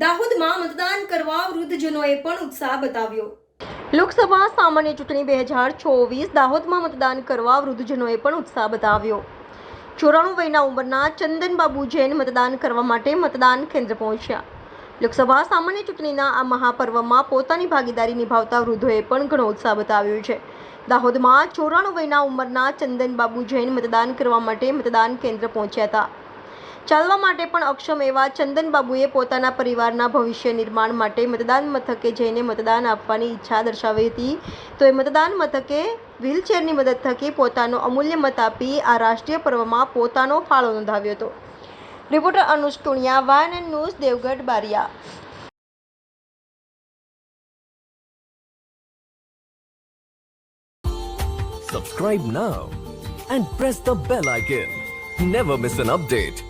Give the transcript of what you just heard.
દાહોદમાં મતદાન કરવા વૃદ્ધજનોએ પણ ઉત્સાહ બતાવ્યો. લોકસભા સામાન્ય ચૂંટણી બે હજાર ચોવીસ દાહોદમાં મતદાન કરવા વૃદ્ધજનોએ પણ ઉત્સાહ બતાવ્યો. ચોરાણું વયના ઉંમરના ચંદનબાબુ જૈન મતદાન કરવા માટે મતદાન કેન્દ્ર પહોંચ્યા. લોકસભા સામાન્ય ચૂંટણીના આ મહાપર્વમાં પોતાની ભાગીદારી નિભાવતા વૃદ્ધોએ પણ ઘણો ઉત્સાહ બતાવ્યો છે. દાહોદમાં ચોરાણું વયના ઉંમરના ચંદનબાબુ જૈન મતદાન કરવા માટે મતદાન કેન્દ્ર પહોંચ્યા હતા. ચાલવા માટે પણ અક્ષમ એવા ચંદનબાબુએ પોતાના પરિવારના ભવિષ્ય નિર્માણ માટે મતદાન મથકે જઈને મતદાન આપવાની ઈચ્છા દર્શાવી હતી તો એ મતદાન મથકે વ્હીલચેરની મદદ થકી પોતાનો અમૂલ્ય મત આપી આ રાષ્ટ્રીય પર્વમાં પોતાનો ફાળો નોંધાવ્યો હતો reporter Anuj Tuniya, વાયન and news, Devgadh, Baria Subscribe now and press the bell icon. Never miss an update.